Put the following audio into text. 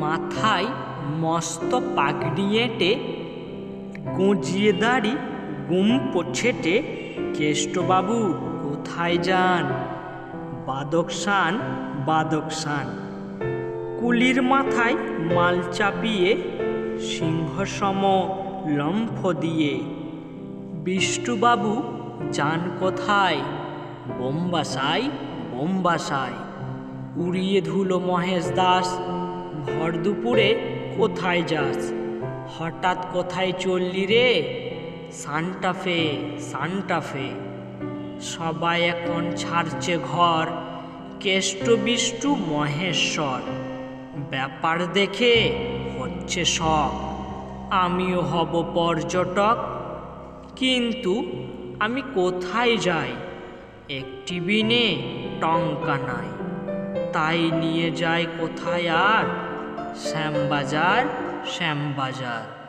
মাথায় মস্ত পাগড়ি এঁটে গুঁজিয়ে দাড়ি, গুম পোছেটে কেষ্টবাবু কোথায় যান? বাদকসান বাদকসান। কুলির মাথায় মাল চাপিয়ে, সিংহসম লম্ফ দিয়ে। বিষ্টুবাবু, যান কোথায়? বোম্বাসাই বোম্বাসাই উড়িয়ে ধুলো মহেশ দাস ভর দুপুরে কোথায় যাস? হঠাৎ কোথায় চললি রে? সান্টাফে সান্টাফে সবাই এখন ছাড়ছে ঘর। কেষ্ট বিষ্টু মহেশ্বর। ব্যাপার দেখে হচ্ছে শখ আমিও হব পর্যটক। কিন্তু আমি কোথায় যাই? একটি বিনে টঙ্কা নাই। তাই নিয়ে যায় কোথায় আর শ্যামবাজার শ্যামবাজার।